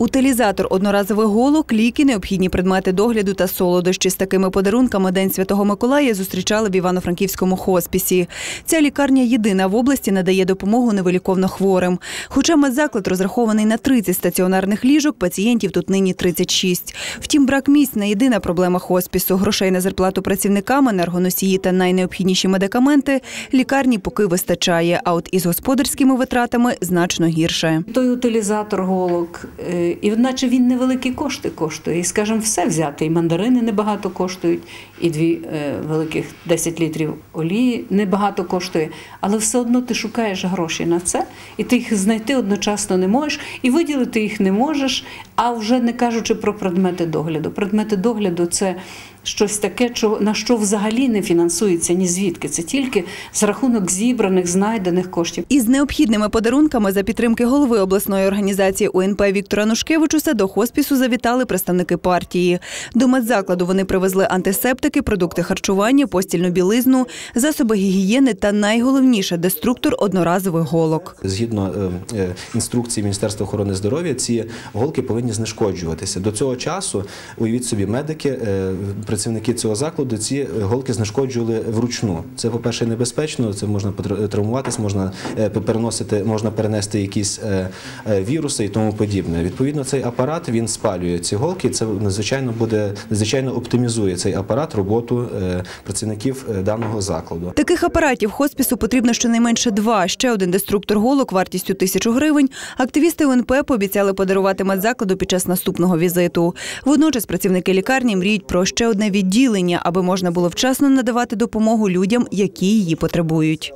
Утилізатор одноразових голок, ліки, необхідні предмети догляду та солодощі. З такими подарунками День Святого Миколая зустрічали в Івано-Франківському хоспісі. Ця лікарня єдина в області надає допомогу невиліковно хворим. Хоча медзаклад розрахований на 30 стаціонарних ліжок, пацієнтів тут нині 36. Втім, брак місць не єдина проблема хоспісу. Грошей на зарплату працівникам, енергоносії та найнеобхідніші медикаменти лікарні поки вистачає. А от із господарськими витратами значно гірше. Той утилізатор голок, і наче він невеликі кошти коштує. І, скажімо, все взяти. І мандарини небагато коштують, і дві е, великих 10 літрів олії небагато коштує. Але все одно ти шукаєш гроші на це, і ти їх знайти одночасно не можеш, і виділити їх не можеш. А вже не кажучи про предмети догляду. Предмети догляду це щось таке, на що взагалі не фінансується ні звідки. Це тільки з рахунок зібраних, знайдених коштів. Із необхідними подарунками за підтримки голови обласної організації УНП Віктора Нушкевичуса до хоспісу завітали представники партії. До медзакладу вони привезли антисептики, продукти харчування, постільну білизну, засоби гігієни та найголовніше деструктор одноразових голок. Згідно е, е, інструкції Міністерства охорони здоров'я, ці голки повинні знешкоджуватися. До цього часу, уявіть собі, медики, е, працівники цього закладу, ці голки знешкоджували вручну. Це, по-перше, небезпечно, це можна потра- травмуватись, можна е, переносити, можна перенести якісь е, е, віруси і тому подібне. Відповідно, цей апарат він спалює ці голки. Це надзвичайно буде надзвичайно оптимізує цей апарат роботу е, працівників е, даного закладу. Таких апаратів хоспісу потрібно щонайменше два. Ще один деструктор голок вартістю тисячу гривень. Активісти УНП пообіцяли подарувати медзакладу під час наступного візиту. Водночас працівники лікарні мріють про ще одне відділення, аби можна було вчасно надавати допомогу людям, які її потребують.